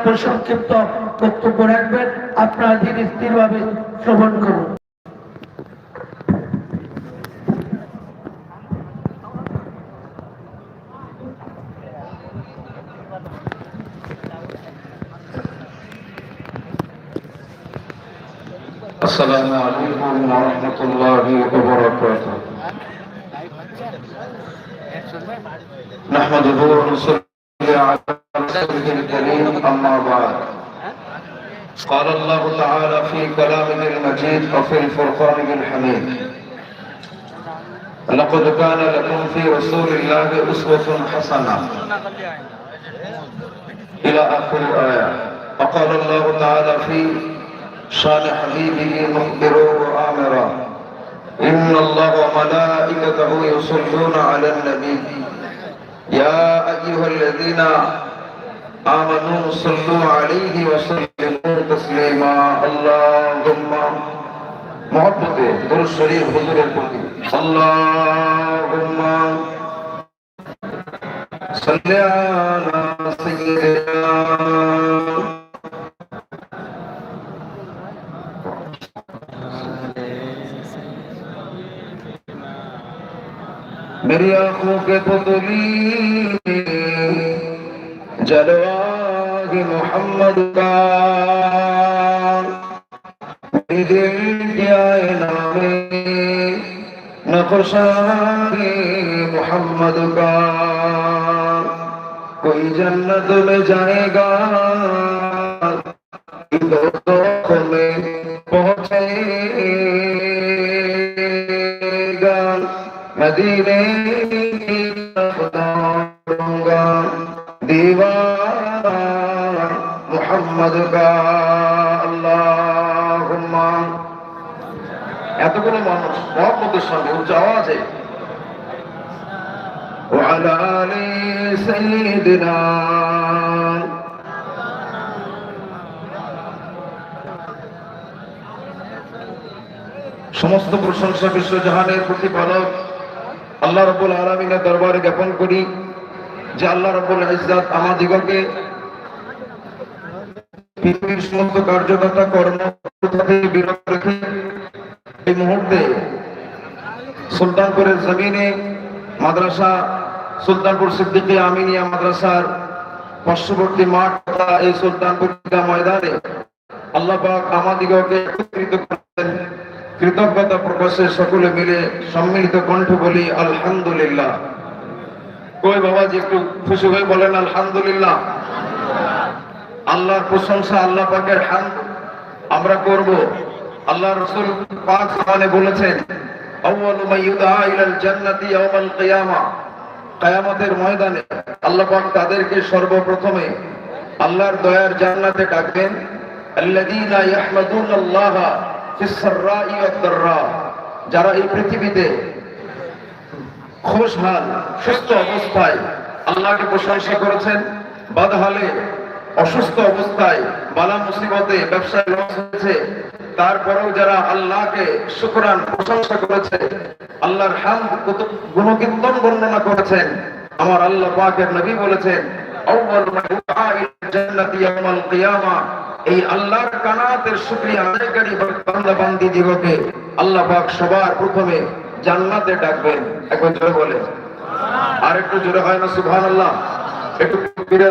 একটু সংক্ষিপ্ত বক্তব্য রাখবেন আপনারা ধীর স্থিরভাবে শ্রবণ করুন السلام عليكم ورحمة الله وبركاته نحمده ونصلي على رسوله الكريم أما بعد. قال الله تعالى في كلامه المجيد وفي الفرقان الحميد. لقد كان لكم في رسول الله أسوة حسنة. إلى آخر الآية. وقال الله تعالى في شان حبيبه مخبرا وآمرا. إن الله وملائكته يصلون على النبي. يا أيها الذين آمنوا صلو علیہ وسلموا تسلیما. اللہم محبت در شریف حضور پاکی اللہم صلی علی سیدنا. میری آنکھوں کے پتلی जलवा मोहम्मद का मेरे दिल के आईना में नक्शा है मोहम्मद का कोई जन्नत में जाएगा दोस्तों में पहुंचेगा मदीने সঙ্গে উচ্চ আওয়াজে وعلى آل سيدنا সমস্ত প্রশংসা বিশ্বজাহানের প্রতিপালক আল্লাহ রব্বুল আলমিনের দরবারে জ্ঞাপন করি যে আল্লাহ রব্বুল ইজ্জাত আমাদিগকে পৃথিবীর সমস্ত কার্যকর্তা কর্ম থেকে বিরত রেখে এই মুহূর্তে সুলতানপুরের জমিনে মাদ্রাসা, সুলতানপুর সিদ্দিকী আমিনিয়া মাদ্রাসার পার্শ্ববর্তী মাঠ এই সুলতানপুর ময়দানে আল্লাহ আমাদিগকে একত্রিত করেন কৃতজ্ঞতা প্রকাশে সকলে মিলে সম্মিলিত কণ্ঠ বলি, আলহামদুলিল্লাহ। কই বাবা যে একটু খুশি হয়ে বলেন, আলহামদুলিল্লাহ। আল্লাহর প্রশংসা আল্লাহ পাকের হাম আমরা করব। আল্লাহ রসুল পাক বলেছেন আউয়ালু মা ইউদা ইলাল জান্নাতি ইয়াউমাল কিয়ামা। কিয়ামতের ময়দানে আল্লাহ পাক তাদেরকে সর্বপ্রথমে আল্লাহর দয়ার জান্নাতে ডাকবেন। আল্লাযীনা ইয়াহমাদুনাল্লাহা ফিস সাররাই ওয়াদ দাররা। যারা এই পৃথিবীতে খুশহাল, সুস্থ অবস্থায় আল্লাহকে প্রশংসা করেছেন বাদহালে অসুস্থ অবস্থায় বালা মুসিবতে ব্যবসায় লস হয়েছে তারপরেও যারা আল্লাহকে শুকরান, প্রশংসা করেছে, আল্লাহর হাম গুণকীর্তন বর্ণনা করেছেন, আমার আল্লাহ পাকের নবী বলেছেন এই আল্লাহর কানাতের শুকরিয়া আদায়কারী আল্লাহ পাক সবার প্রথমে জান্নাতে ডাকবেন। একবার জোরে বলে আর একটু জোরে হয় না, সুবহানাল্লাহ। একটু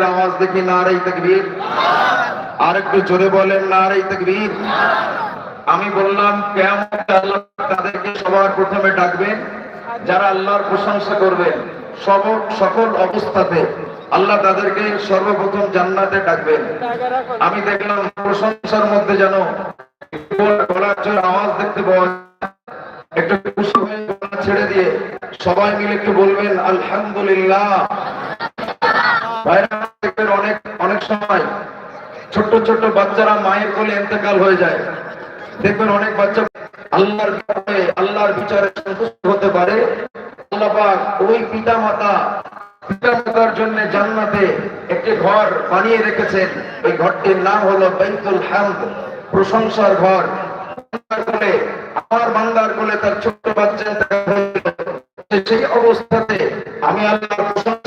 আওয়াজ দেখি নারে তাকবীর আর একটু জোরে বলেন, নারে তাকবীর। আমি বললাম, কিয়ামতে আল্লাহ তাদেরকে সবার প্রথমে ডাকবেন যারা আল্লাহর প্রশংসা করবেন সব, সকল অবস্থাতে আল্লাহ তাদেরকে সর্বপ্রথম জান্নাতে ডাকবেন আমি দেখলাম, প্রশংসার মধ্যে যেন আওয়াজ দেখতে পাওয়া। একটু খুশি হয়ে ছেড়ে দিয়ে সবাই মিলে একটু বলবেন, আলহামদুলিল্লাহ। অনেক অনেক সময় ছোট্ট ছোট্ট বাচ্চারা মায়ের কোলে ইন্তেকাল হয়ে যায়। দেখবেন অনেক বাচ্চা আল্লাহর আল্লাহর বিচারে সন্তুষ্ট হতে পারে। আল্লাহ ওই পিতা মাতা জন্য জান্নাতে একটি ঘর বানিয়ে রেখেছেন। ওই ঘরটির নাম হলো বাইতুল হামদ, প্রশংসার ঘর। আমার বান্দার কোলে তার ছোট্ট বাচ্চা সেই অবস্থাতে আমি আল্লাহর প্রশংসা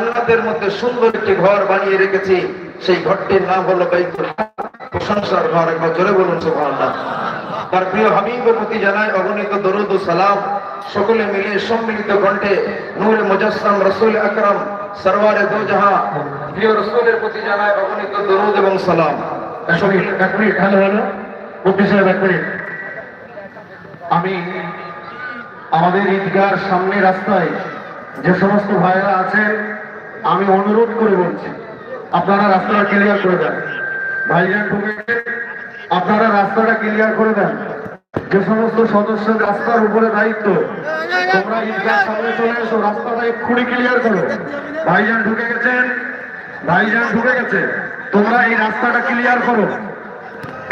জান্নাতের মধ্যে সুন্দর একটি ঘর বানিয়ে রেখেছি। সেই ঘরটির নাম হলো প্রশংসার ঘর একবার জোরে বলুন, সুবহানাল্লাহ। তার প্রিয় হাবিবের প্রতি জানায় অগণিত দরুদ ও সালাম। সকলে মিলে সম্মিলিত কণ্ঠে নূরে মুজাসসাম রসুল আকরাম সরওয়ারে দো জাহাঁ প্রিয় রসুলের প্রতি জানায় অগণিত দরুদ এবং সালাম। এক মিনিট হ্যালো হ্যালো সাহেব এক আমি আমাদের ঈদগার সামনে রাস্তায় যে সমস্ত ভাইরা আছেন আমি অনুরোধ করে বলছি, আপনারা রাস্তাটা ক্লিয়ার করে দেন। ভাইজান ঢুকে, আপনারা রাস্তাটা ক্লিয়ার করে দেন। যে সমস্ত সদস্যের রাস্তার উপরে দায়িত্ব, তোমরা ঈদগার সামনে চলে এসো, রাস্তাটা এক্ষুনি ক্লিয়ার করো। ভাইজান ঢুকে গেছেন ভাইজান ঢুকে গেছে, তোমরা এই রাস্তাটা ক্লিয়ার করো।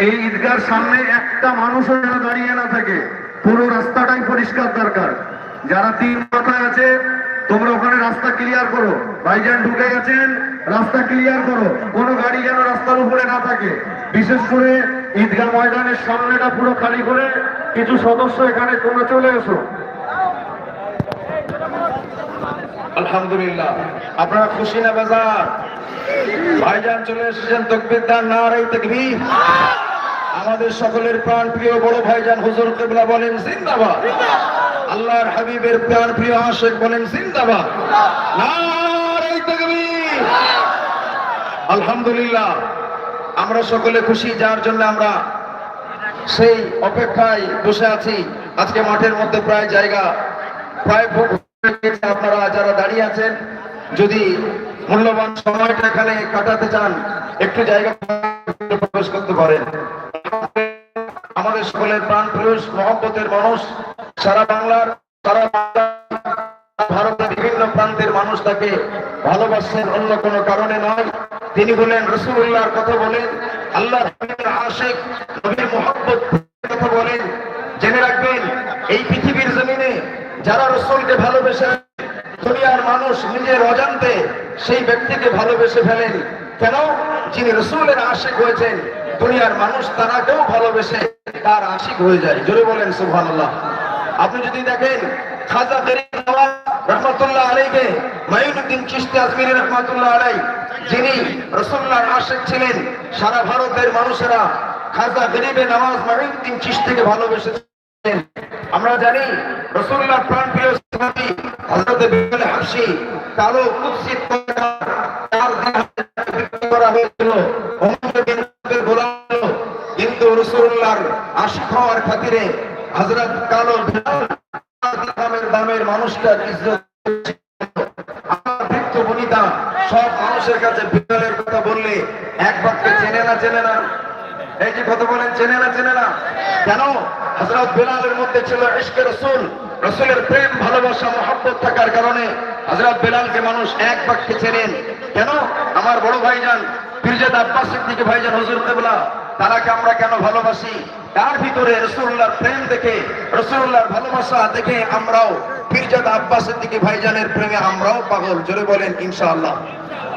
এই ঈদগার সামনে একটা মানুষও যেন দাঁড়িয়ে না থাকে, পুরো রাস্তাটাই পরিষ্কার দরকার। যারা তিন মাথায় আছে তোমরা ওখানে রাস্তা ক্লিয়ার করো। ভাইজান ঢুকে গেছেন, রাস্তা ক্লিয়ার করো। কোনো গাড়ি যেন রাস্তার উপরে না থাকে। বিশেষ করে ঈদগাহ ময়দানের সামনেটা পুরো খালি করে কিছু সদস্য এখানে তোমরা চলে এসো। আলহামদুলিল্লাহ। আপনারা খুশি না বাজার? ভাইজান চলে এসেছেন তকবির দান নারাই তকবীর। আমাদের সকলের প্রাণ প্রিয় বড় ভাইজান হুজুর কেবলা বলেন, জিন্দাবাদ। আল্লাহর হাবিবের প্রাণ প্রিয় আশেক বলেন, জিন্দাবাদ। আলহামদুলিল্লাহ, আমরা সকলে খুশি, যার জন্য আমরা সেই অপেক্ষায় বসে আছি। আজকে মাঠের মধ্যে প্রায় জায়গা, প্রায়। আপনারা যারা দাঁড়িয়ে আছেন, যদি মূল্যবান সময়টা এখানে কাটাতে চান, একটু জায়গা প্রবেশ করতে পারেন। আমাদের সকলের প্রাণ পুরুষ, মহব্বতের মানুষ, সারা বাংলার, সারা ভারতের বিভিন্ন প্রান্তের মানুষ তাকে ভালোবাসেন অন্য কোনো কারণে নয়। তিনি বলেন রসুল্লাহর কথা বলেন আল্লাহ আশেক নবীর মোহাম্মত কথা বলেন। জেনে রাখবেন, এই পৃথিবীর জমিনে যারা রসুলকে ভালোবেসে দুনিয়ার মানুষ নিজের অজান্তে সেই ব্যক্তিকে ভালোবেসে ফেলেন, কেন? যিনি রসুলের আশেক হয়েছেন, দুনিয়ার মানুষ তারাকেও ভালোবেসে তার আশিক হয়ে যায়। জোরে বলেন সুবহানাল্লাহ। আপনি যদি দেখেন খাজা রহমতুল্লাহ আমরা। কিন্তু রসুল্লাহর আশিক হওয়ার খাতিরে হযরত কালো দামের দামের মানুষটার ইজ্জত সব মানুষের কাছে কথা বললে এক বাক্যে চেনে না চেনে না। এই যে কথা বলেন, চেনে না চেনে না। কেন? হযরত বেলালের মধ্যে ছিল রসুল। রসুলের প্রেম, ভালোবাসা, মহব্বত থাকার কারণে হযরত বেলালকে মানুষ এক বাক্যে চেনেন। কেন? আমার বড় ভাইজান ফিরজাদ আব্বাস সিদ্দিকী ভাইজান হুজুর কেবলা তারাকে আমরা কেন ভালোবাসি? তার ভিতরে রসুল্লাহর প্রেম দেখে রসুল্লাহর ভালোবাসা দেখে আমরাও ফিরজাদ আব্বাস সিদ্দিকী ভাইজানের প্রেমে আমরাও পাগল। জোরে বলেন, ইনশাআল্লাহ।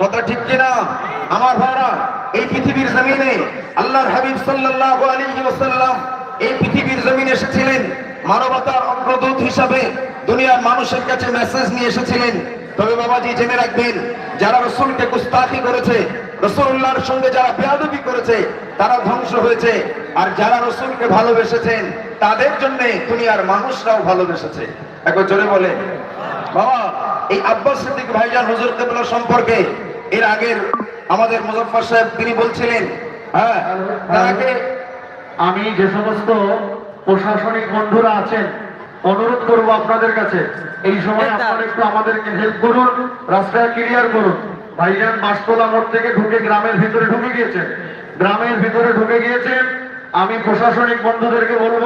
কথা ঠিক কিনা? আমার ভাইরা, এই পৃথিবীর জমিনে আল্লাহর হাবিব সাল্লাল্লাহু আলাইহি ওয়াসাল্লাম এই পৃথিবীর জমিনে এসেছিলেন। মানবতার অগ্রদূত হিসাবে দুনিয়ার মানুষের কাছে মেসেজ নিয়ে এসেছিলেন। তবে বাবাজি জেনে রাখবেন, যারা রসুলকে গুস্তাখি করেছে, রসুল্লাহর সঙ্গে যারা বেয়াদবি করেছে, তারা ধ্বংস হয়েছে। আর যারা রসুলকে ভালোবেসেছেন, তাদের জন্য দুনিয়ার মানুষরাও ভালোবেসেছে। একবার জোরে বলে বাবা, এই আব্বাস সিদ্দিক ভাইজান হুজুর কেবলা সম্পর্কে এর আগের আমাদের মুজফফর সাহেব তিনি বলছিলেন হ্যাঁ তাকে আমি যে সমস্ত প্রশাসনিক বন্ধুরা আছেন, অনুরোধ করব আপনাদের কাছে এই সময় আপনারা একটু আমাদেরকে হেল্প করুন রাস্তায় ক্লিয়ার করুন। ভাইজান বাসতলা মোড় থেকে ঢুকে গ্রামের ভিতরে ঢুকে গিয়েছেন। গ্রামের ভিতরে ঢুকে গিয়েছেন। আমি প্রশাসনিক বন্ধুদেরকে বলব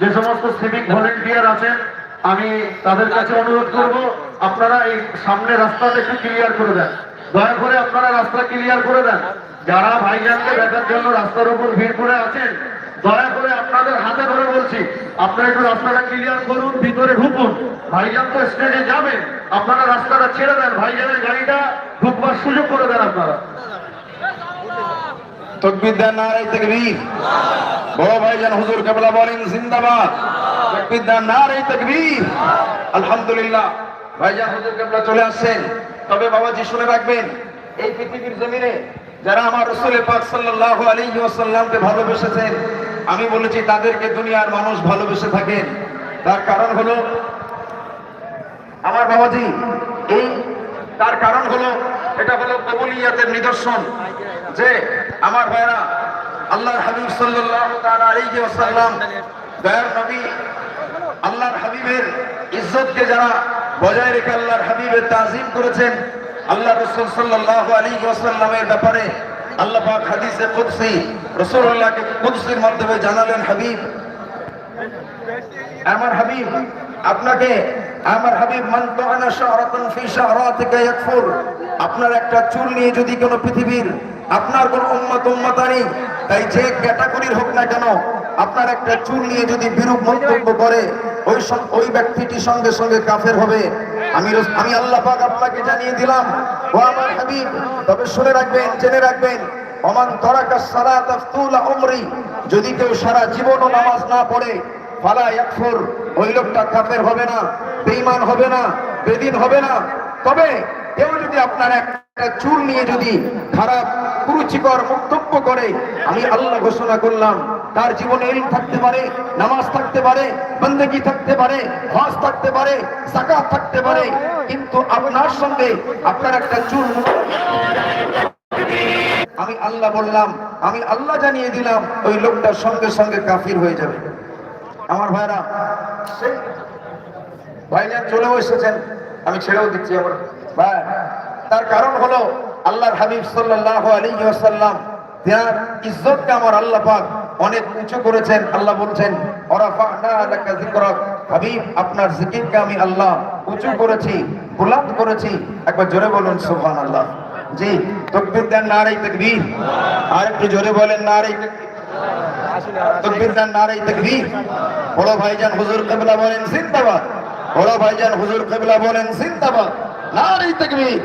যে সমস্ত সিভিক ভলেন্টিয়ার আছেন আমি তাদের কাছে অনুরোধ করব আপনারা এই সামনে রাস্তাটা একটু ক্লিয়ার করে দেন। দয়া করে আপনারা রাস্তা ক্লিয়ার করে দেন। যারা ভাইজানকে দেখার জন্য রাস্তার উপর ভিড় করে আছেন দয়া করে আপনাদের হাতে ধরে বলছি, আপনারা একটু রাস্তাটা ক্লিয়ার করুন, ভিতরে ঢুকুন। ভাইজান তো স্টেজে যাবেন আপনারা রাস্তাটা ছেড়ে দেন, ভাইজানের গাড়িটা ঢুকবার সুযোগ করে দেন আপনারা। বড় ভাইজান বলেন ভাইজান চলে আসছেন। তবে শুনে রাখবেন, এই যারা আমার ভালোবেসেছেন আমি বলেছি, তাদেরকে দুনিয়ার মানুষ ভালোবেসে থাকেন। তার কারণ হলো, আমার বাবাজি, এই তার কারণ হলো, এটা হলো কবুলিয়াতের নিদর্শন যে আমার ভাইরা আল্লাহর হাবিব আলাইহি দয়ার নবী, আল্লাহর হাবিবের ইজ্জতকে যারা বজায় রেখে আল্লাহর হাবিবের তাজিম করেছেন, আল্লাহ রসুল সাল্লাল্লাহু আলাইহি ওয়াসাল্লামের ব্যাপারে আল্লাহ পাক হাদিসে কুদসি, রাসূলুল্লাহকে কুদসির মাধ্যমে জানালেন, হাবিব, আমার হাবিব, আপনাকে, আমার হাবিব, মান তাআনা শাহরাতান ফি শাহরাতিকা ইয়াকফুর, আপনার একটা চুল নিয়ে যদি কোনো পৃথিবীর, আপনার কোন উম্মত উম্মতানি তাই যে ক্যাটাগরির হোক না কেন, আপনার একটা চুল নিয়ে যদি বিরূপ মন্তব্য করে, ওই ওই ব্যক্তিটি সঙ্গে সঙ্গে কাফের হবে। আমি আমি আল্লাহ পাক আপনাকে জানিয়ে দিলাম ও আমার হাবিব, তবে শুনে রাখবেন, জেনে রাখবেন, অমান তরাকা সালাত তুলা উমরি, যদি কেউ সারা জীবনও নামাজ না পড়ে, ফালা ইয়াকফুর, ওই লোকটা কাফের হবে না, বেঈমান হবে না, বেদিন হবে না। তবে কেউ যদি আপনার একটা চুল নিয়ে যদি খারাপ কুরুচিকর মন্তব্য করে আমি আল্লাহ ঘোষণা করলাম, তার জীবনে ইলম থাকতে পারে, নামাজ থাকতে পারে, বন্দেগি থাকতে পারে, হজ থাকতে পারে জাকাত থাকতে পারে, কিন্তু আপনার সঙ্গে আপনার একটা চুল আমি আল্লাহ বললাম, আমি আল্লাহ জানিয়ে দিলাম, ওই লোকটার সঙ্গে সঙ্গে কাফির হয়ে যাবে। আমার ভাইরা ভাইজান চলেও এসেছেন আমি ছেড়েও দিচ্ছি আমার। ভাই, তার কারণ হলো আল্লাহর হাবিব সাল্লাল্লাহু আলাইহি ওয়াসাল্লাম তার ইজ্জতকে আমার আল্লাহ পাক অনেক উঁচু করেছেন। আল্লাহ বলছেন হাবিব, আপনার জিকিরকে আমি আল্লাহ উঁচু করেছি, বুলন্দ করেছি। একবার জোরে বলুন, সুবহানাল্লাহ। জি, তাকবীর দেন নারে তাকবীর। আর একটু জোরে বলেন নারে তকবীর। দেন নারে তাকবীর। বড় ভাইজান হুজুর কিবলা বলেন, জিন্দাবাদ। বড় ভাইজান হুজুর কিবলা বলেন, জিন্দাবাদ। নারে তাকবীর।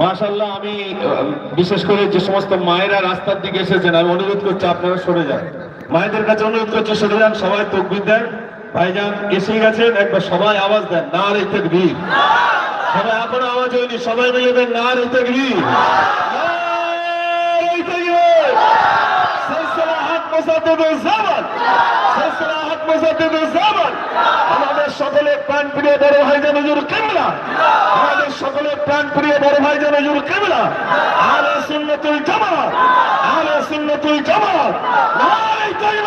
মাশাল্লাহ আমি বিশেষ করে যে সমস্ত মায়েরা রাস্তার দিকে এসেছেন, আমি অনুরোধ করছি আপনারা সরে যান। মায়েদের কাছে অনুরোধ করছি, সরে যান, সবাই তকবির দেন। ভাইজান এসে গেছেন, একবার সবাই আওয়াজ দেন না রে তকবীর। সবাই এখনও আওয়াজ হয়নি, সবাই মিলে দেন না রে তকবীর। জামান আমাদের প্রাণ প্রিয় বড় ভাইজান হুজুর কিবলা আমাদের সকলের প্রাণ প্রিয় বড় ভাইজান হুজুর কিবলা আলে সুন্নাতুল জামাত। আলে সুন্নাতুল তাকবীর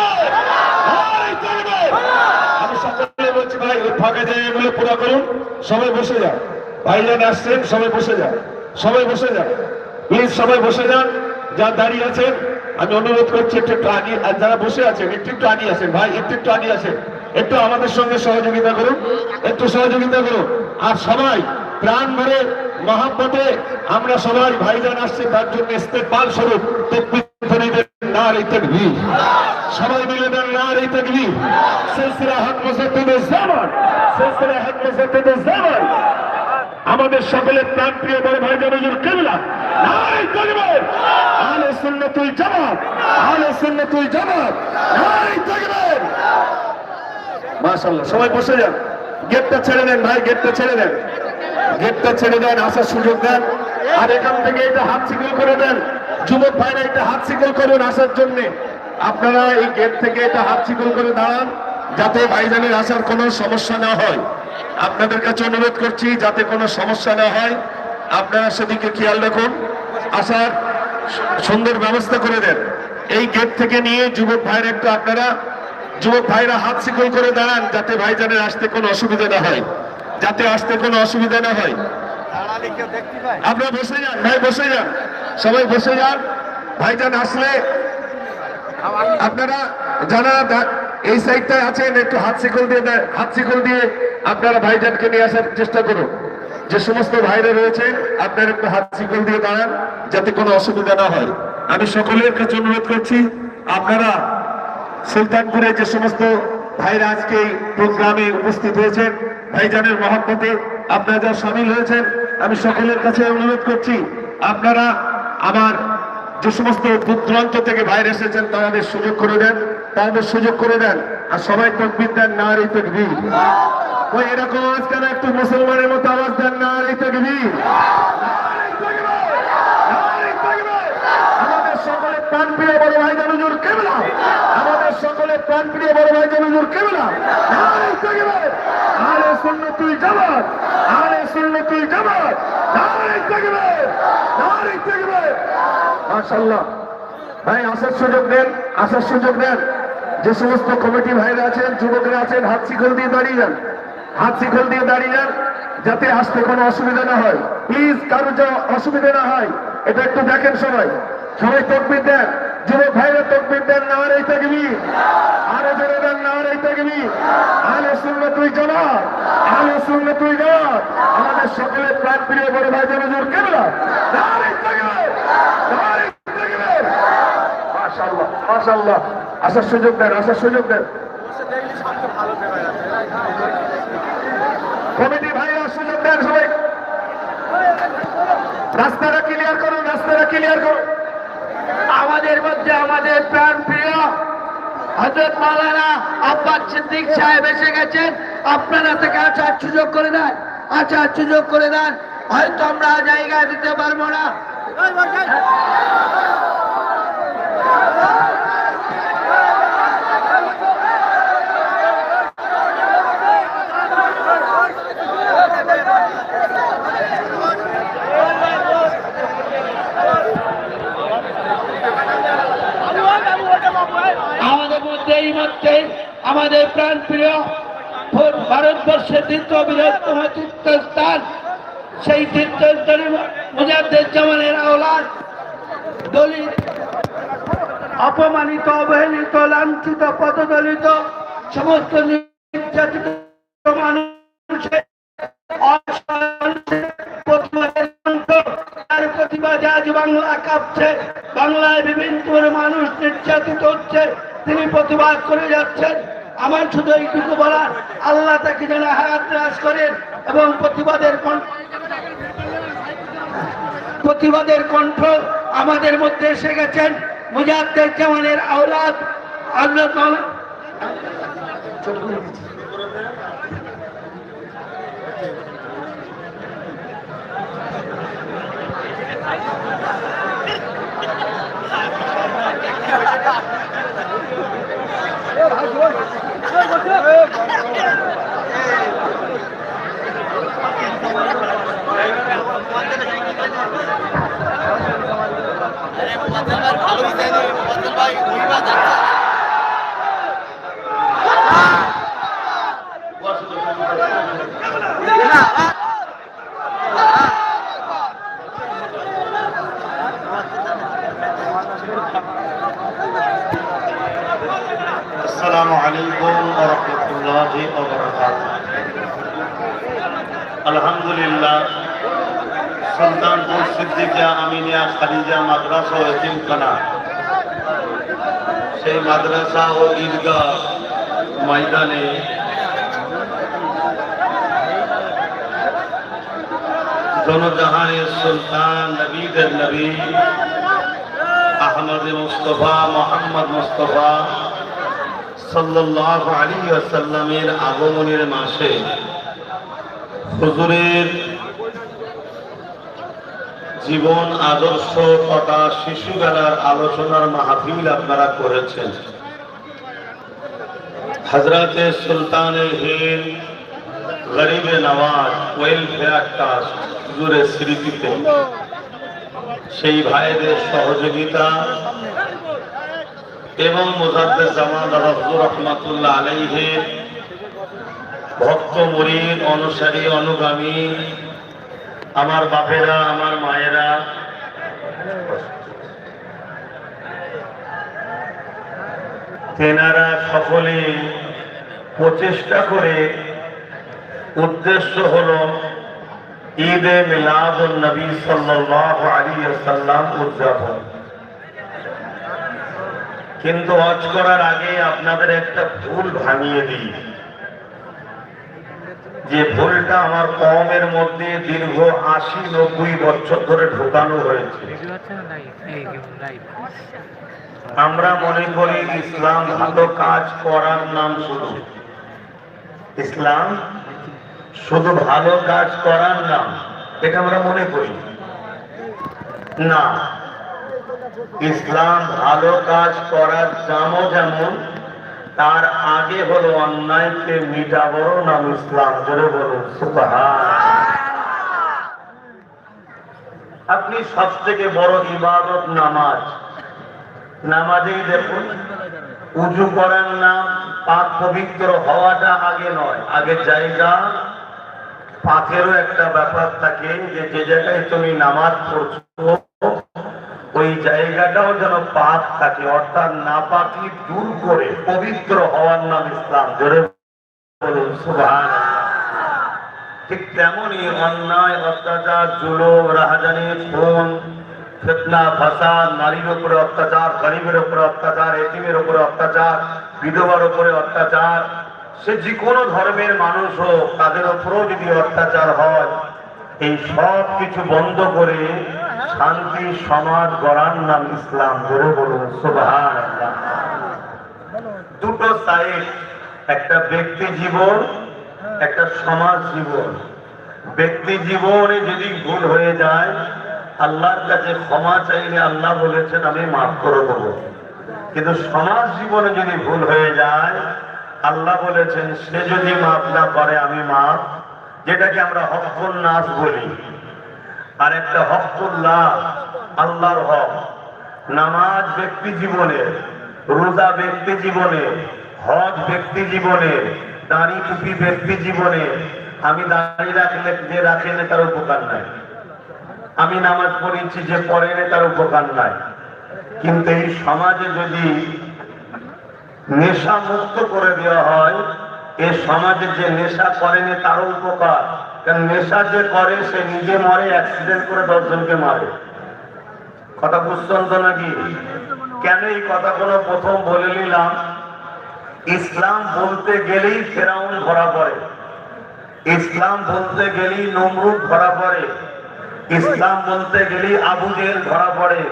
আমি সকলে বলছি, ভাই ফাঁকা জায়গাগুলো পুরো করুন। সবাই বসে যান। ভাইজান আসছেন, সবাই বসে যান। সবাই বসে যান। প্লিজ সবাই বসে যান। যা দাঁড়িয়ে আছেন আমি অনুরোধ করছি, একটু একটু আনি আর যারা বসে আছেন, একটু একটু আনি আসেন, ভাই, একটু একটু আনি আসেন। একটু আমাদের সঙ্গে সহযোগিতা করুন, একটু সহযোগিতা করুন। আর সবাই, প্রাণ ভরে, মহাব্বতে আমরা সবাই ভাইজান আসছি, তার জন্য ইস্তেকবাল স্বরূপ নারে তাকবীর। সবাই মিলে দেন নারে তাকবীর। সিলসিলা হক মুসাদ্দিদুল জামান সিলসিলা হক মুসাদ্দিদুল জামান আমাদের সকলের প্রাণ প্রিয় বড় ভাই জনজুর কেবলা। সবাই বসে যান। গেটটা ছেড়ে দেন ভাই, গেটটা ছেড়ে দেন। গেটটা ছেড়ে দেন, আসার সুযোগ দেন। আর এখান থেকে এটা হাত সিগল করে দেন। যুবক ভাইরা এটা হাত সিগল করুন আসার জন্য। আপনারা এই গেট থেকে এটা হাত সিগল করে দাঁড়ান, যাতে ভাইজানের আসার কোনো সমস্যা না হয়। আপনাদের কাছে অনুরোধ করছি, যাতে কোনো সমস্যা না হয়, আপনারা সেদিকে খেয়াল রাখুন। আসার সুন্দর ব্যবস্থা করে দেন। এই গেট থেকে নিয়ে যুবক ভাইয়ের একটু আপনারা, যুবক ভাইরা হাত শিকল করে দাঁড়ান, যাতে ভাইজানের আসতে কোনো অসুবিধা না হয়। যাতে আসতে কোনো অসুবিধা না হয়। আপনারা বসে যান, ভাই বসে যান। সবাই বসে যান। ভাইজান আসলে আপনারা দা- এই সাইডটায় আছেন, একটু হাত শিকল দিয়ে হাত শিকল দিয়ে আপনারা ভাইজানকে নিয়ে আসার চেষ্টা করুন। যে সমস্ত ভাইরা রয়েছেন আপনারা একটু হাত শিকল দিয়ে দাঁড়ান, যাতে কোনো অসুবিধা না হয়। আমি সকলের কাছে অনুরোধ করছি, আপনারা সুলতানপুরে যে সমস্ত ভাইরা আজকে এই প্রোগ্রামে উপস্থিত হয়েছেন, ভাইজানের মহব্বতে আপনারা যা সামিল হয়েছেন, আমি সকলের কাছে অনুরোধ করছি, আপনারা আমার যে সমস্ত দূর দূরান্ত থেকে বাইরে এসেছেন তাদের সুযোগ করে দেন। তাদের সুযোগ করে দেন। আর সবাই তকবির দেন না রে তকবির। ওই এরকম আওয়াজ কেন? একটু মুসলমানের মতো আওয়াজ দেন না আর এই তকবীর। আমাদের সকলের প্রাণ প্রিয় বড় ভাই জানুজুর কেমলা আমাদের সকলের প্রাণ প্রিয় বড় ভাই জানুজুর কেমলা আরে শূন্য তুই জামাত। আরে শূন্য তুই জামাত। নারে তাকবীর। নারে তাকবীর। মাশাআল্লাহ। ভাই, আসার সুযোগ দেন আসার সুযোগ দেন যে সমস্ত কমিটি ভাইরা আছেন, যুবকরা আছেন, হাত শিখল দিয়ে দাঁড়িয়ে যান। হাত শিখল দিয়ে দাঁড়িয়ে যান, যাতে আসতে কোনো অসুবিধা না হয়। প্লিজ কারও যা অসুবিধা না হয়, এটা একটু দেখেন সবাই। সবাই তকবির দেন। তকবির দেন আর জোরে দেন আলো তুই আলো তুই আমাদের সকলের প্রাণ প্রিয় বড় ভাই যেন জোর মাশাল্লাহ আসার সুযোগ দেন, আসার সুযোগ দেন। কমিটি ভাইরা, সুযোগ দেন সবাই। রাস্তাটা ক্লিয়ার করুন রাস্তাটা ক্লিয়ার করুন আমাদের মধ্যে আমাদের প্রাণ প্রিয় হজরত মালানা আব্বাস সিদ্দিক সাহেব এসে গেছেন। আপনারা থেকে আসার সুযোগ করে দেন আসার সুযোগ করে দেন। হয়তো আমরা জায়গা দিতে পারব না। মধ্যে এই মধ্যে আমাদের প্রাণ প্রিয় ভারতবর্ষের দ্বিতীয় বৃহত্তম তীর্থস্থান, সেই তীর্থস্থানে মুজাদ্দের জামানের আওলাদ, দলিত, অপমানিত, অবহেলিত, লাঞ্ছিত, পদদলিত, সমস্ত নির্যাতিত বাংলা বাংলায় বিভিন্ন মানুষ নির্যাতিত হচ্ছে। প্রতিবাদ করে যাচ্ছেন। আমার শুধু এইটুকু বলার, আল্লাহ তাকে যেন হায়াত নাশ করেন এবং প্রতিবাদের প্রতিবাদের কণ্ঠ আমাদের মধ্যে এসে গেছেন। মুজাদ্দের জামানের আওলাদ, আল্লাহ মাদ্রাসা ও ঈদগাহ ময়দানে জনজাহানের সুলতান নবীদের নবী আহমদ মুস্তফা, মোহাম্মদ মুস্তফা সাল্লাল্লাহু আলাইহি ওয়াসাল্লামের আগমনের মাসে হুজুরের জীবন, আদর্শ তথা শিশুবেলার আলোচনার মাহফিল আপনারা করেছেন। হজরতে সুলতানে হিন্দ গরিবে নওয়াজ ওয়েলফেয়ার ট্রাস্ট হুজুরের স্মৃতিতে। সেই ভাইদের সহযোগিতা এবং মুজাদ্দের জামান রফজুর রহমাতুল্লাহ আলাইহের ভক্ত মুরিদ, অনুসারী, অনুগামী আমার বাপেরা, আমার মায়েরা। তেনারা সকলে প্রচেষ্টা করে, উদ্দেশ্য হলো ঈদে মিলাদুল নবী সাল্লাল্লাহু আলাইহি সাল্লাম উদযাপন। কিন্তু হজ করার আগে আপনাদের একটা ভুল ভাঙিয়ে দিই। যে ভুলটা আমার কমের মধ্যে দীর্ঘ আশি নব্বই বছর ধরে ঢোকানো হয়েছে। আমরা মনে করি ইসলাম ভালো কাজ করার নাম শুধু। ইসলাম শুধু ভালো কাজ করার নাম, এটা আমরা মনে করি। না, ইসলাম ভালো কাজ করার নামও যেমন তার আগে হলো অন্যায়কে মিটাবো নাম ইসলাম? জোরে বলুন আপনি সব থেকে বড় ইবাদত নামাজ। নামাজেই দেখুন, উজু করার নাম পাক পবিত্র হওয়াটা আগে নয়। আগে জায়গা, পাথেরও একটা ব্যাপার থাকে যে যে জায়গায় তুমি নামাজ পড়ছো ওই জায়গাটাও যেন পাপ থাকে, অর্থাৎ নাপাকি দূর করে পবিত্র হওয়ার নাম ইসলাম। জোরে ঠিক তেমনই অন্যায়, অত্যাচার, জুলুম, রাহাজানি, খুন, ফিতনা, ফাসাদ, নারীর উপরে অত্যাচার, গরিবের উপরে অত্যাচার এটিমের উপরে অত্যাচার, বিধবার উপরে অত্যাচার, সে যে কোনো ধর্মের মানুষ হোক, তাদের উপরেও যদি অত্যাচার হয়, এই সব কিছু বন্ধ করে শান্তি, সমাজ, গড়ার নাম ইসলাম। ধরে বলুন দুটো সাইড একটা ব্যক্তি জীবন, একটা সমাজ জীবন। ব্যক্তি জীবনে যদি ভুল হয়ে যায়, আল্লাহর কাছে ক্ষমা চাইলে আল্লাহ বলেছেন, আমি মাফ করে দেবো। কিন্তু সমাজ জীবনে যদি ভুল হয়ে যায়, আল্লাহ বলেছেন, সে যদি মাফ না করে, আমি মাফ। যেটাকে আমরা হকুল নাচ বলি। আর একটা হকুল্লাহ আল্লাহর হক। নামাজ ব্যক্তি জীবনে, রোজা ব্যক্তি জীবনে, হজ ব্যক্তি জীবনে, দাড়ি টুপি ব্যক্তি জীবনে, আমি দাড়ি রাখলে যে রাখেনি তার উপকার নাই। আমি নামাজ পড়েছি যে পড়েনি তার উপকার নাই। কিন্তু এই সমাজে যদি নেশা মুক্ত করে দেওয়া হয়, এ সমাজে যে নেশা করেনি তারও উপকার। নেশা যে করে, সে নিজে মরে অ্যাক্সিডেন্ট করে দশজনকে মারে। কথা বুঝছেন তো নাকি? কেন এই কথাগুলো প্রথম বলে নিলাম? ইসলাম বলতে গেলেই ফেরাউন ধরা পড়ে। ইসলাম বলতে গেলেই নমরুদ ধরা পড়ে। ইসলাম বলতে গেলেই আবু জেল ধরা পড়ে।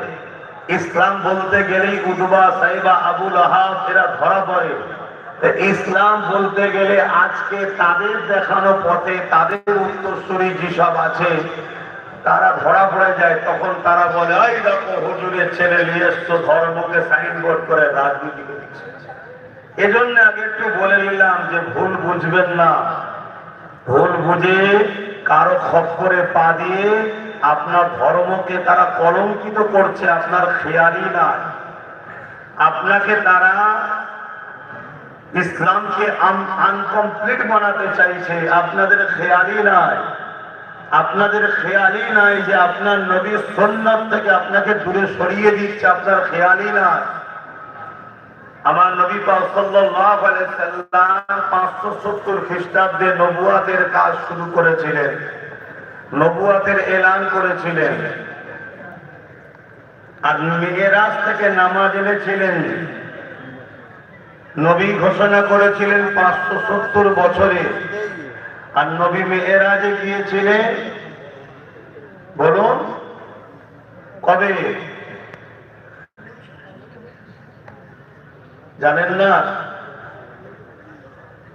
ইসলাম বলতে গেলেই উদবা সাইবা আবুল আহাব এরা ধরা পড়ে। ইসলাম বলতে গেলে আজকে তাদের দেখানো পথে তাদের উত্তরসূরি যেসব আছে, তারা ধরা পড়ে যায়। তখন তারা বলে ওই দেখো, হুজুরের ছেলে এসছো ধর্মকে সাইনবোর্ড করে রাজনীতি করছে। এজন্য আগে একটু বলে নিলাম যে ভুল বুঝবেন না। ভুল বুঝে কারও খপ্পরে পা দিয়ে আপনার ধর্মকে তারা কলঙ্কিত করছে, আপনার খেয়ালই নাই। আপনাকে তারা ইসলামকে আনকমপ্লিট বানাতে চাইছে, আপনাদের খেয়ালই নাই। আপনাদের খেয়ালই নাই যে আপনার নবীর সন্ন্যত থেকে আপনাকে দূরে সরিয়ে দিচ্ছে, আপনার খেয়ালই নাই। আমার নবী সাল্লাম 570 খ্রিস্টাব্দে নবুয়াতের কাজ শুরু করেছিলেন। নবুয়াতের এলান করেছিলেন। আর মেয়েরাজ থেকে নামাজ এনেছিলেন। নবী ঘোষণা করেছিলেন পাঁচশো সত্তর বছরে। আর নবী মেয়েরাজে গিয়েছিলেন, বলুন, কবে? জানেন না?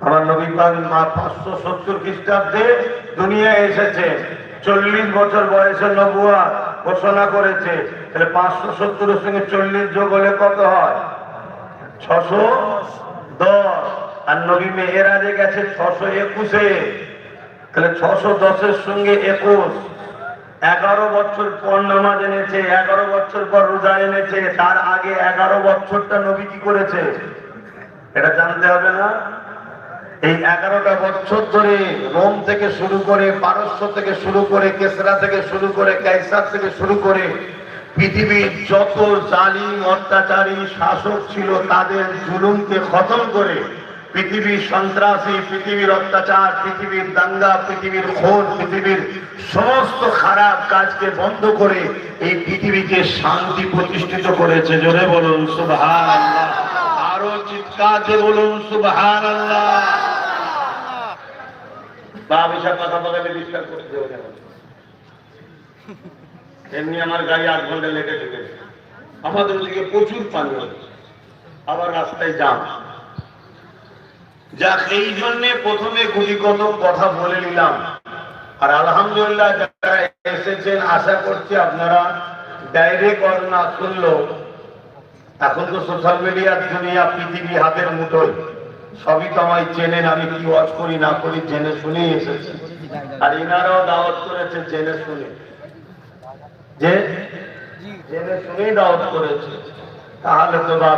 আমার নবী মা পাঁচশো সত্তর খ্রিস্টাব্দে দুনিয়া এসেছে, চল্লিশ বছর বয়সে নবুয়া ঘোষণা করেছে। তাহলে পাঁচশো সত্তরের সঙ্গে চল্লিশ যোগ হলে কত হয়? ছশো দশ। আর নবী মেয়েরাজে গেছে ছশো একুশে। তাহলে ছশো দশের সঙ্গে একুশ। এগারো বছর পর নামাজ এনেছে, এগারো বছর পর রোজা এনেছে, তার আগে এগারো বছরটা নবী কি করেছে? এটা জানতে হবে না। এই এগারোটা বছর ধরে রোম থেকে শুরু করে পারস্য থেকে শুরু করে কেসরা থেকে শুরু করে কাইসার থেকে শুরু করে পৃথিবীর যত জালিম, অত্যাচারী, শাসক ছিল, তাদের জুলুমকে খতম করে পৃথিবীর সন্ত্রাসী, পৃথিবীর অত্যাচার, পৃথিবীর দাঙ্গা, পৃথিবীর খুন পৃথিবীর সমস্ত খারাপ কাজকে বন্ধ করে এই পৃথিবীকে শান্তি প্রতিষ্ঠিত করেছে। জোরে বলুন সুবহান আল্লাহ আরও চিৎকার দিয়ে বলুন সুবহান আল্লাহ বাপ এসব কথা বলে ডিস্টার্ব করে দেবো। কেন? এমনি আমার গাড়ি আট ঘণ্টা লেগে ঢুকেছে। আমাদের ওদিকে প্রচুর পানি হচ্ছে। আবার রাস্তায় জাম যাক, এই জন্য প্রথমে গুলি কত কথা বলে নিলাম। আর আলহামদুলিল্লাহ যারা এসেছেন, আশা করছি আপনারা ডাইরেক্ট আর না শুনলো এখন তো সোশ্যাল মিডিয়ার দুনিয়া, পৃথিবী হাতের মুঠোয়। সবই তো আমায় চেনেন, আমি কি ওয়াজ করি না করি, জেনে শুনেই এসেছি। আর ইনারাও দাওয়াত করেছে, জেনে শুনে। যে জেনে শুনেই দাওয়াত করেছে তাহলে তোমার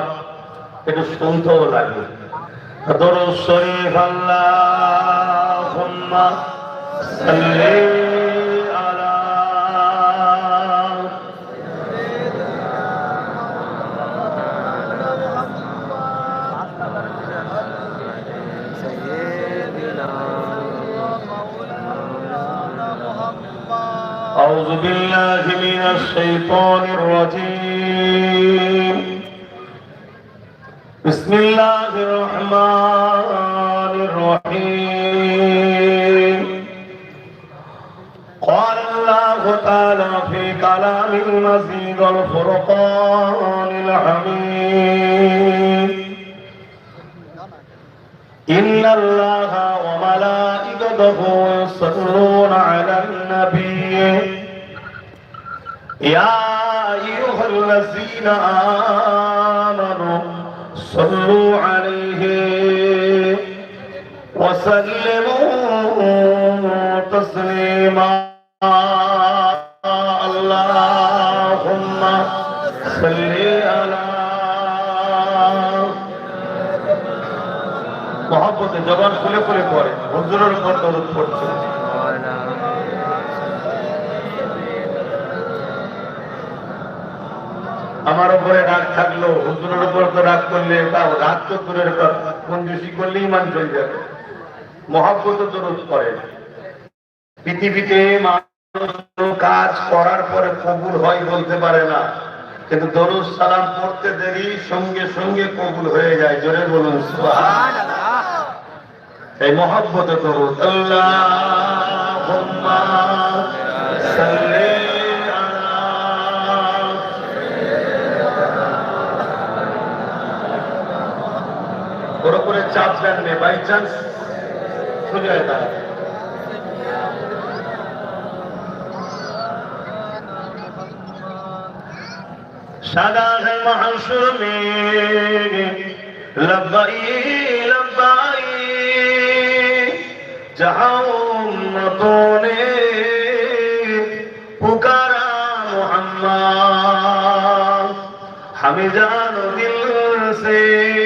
একটু শুনতেও লাগবে। দরুদ শরীফ আল্লাহ সাল্লি أعوذ بالله من الشيطان الرجيم بسم الله الرحمن الرحيم قال الله تعالى في كلام المزيد الفرقان الحميد إن الله وملائكته يصلون على يا أيها الذين آمنوا صلوا عليه وسلموا تسليما اللهم صل على মহব্বতে জবান খুলে খুলে পড়ে হুজুরের উপর দরদ পড়ছে আমার উপরে রাগ থাকল, হুজুরের উপর তো রাগ করলে, তাও রাগ তো দূরের কথা। কঞ্জুসি করলেই মান চলে যাবে। মহব্বত দরদ করে। পৃথিবীতে মানুষ কাজ করার পরে কবুল হয় বলতে পারে না। কিন্তু দরুদ সালাম পড়তে দেরি, সঙ্গে সঙ্গে কবুল হয়ে যায়। জোরে বলুন এই মহব্বতে দরুদ। আল্লাহুম্মা ওর উপরে চাপ দেন নে বাই চান্স সোজা দাঁড়া সাদা है महशर में लब्बाई लब्बाई जहां उम्मतों ने पुकारा मोहम्मद हमें जानो दिल से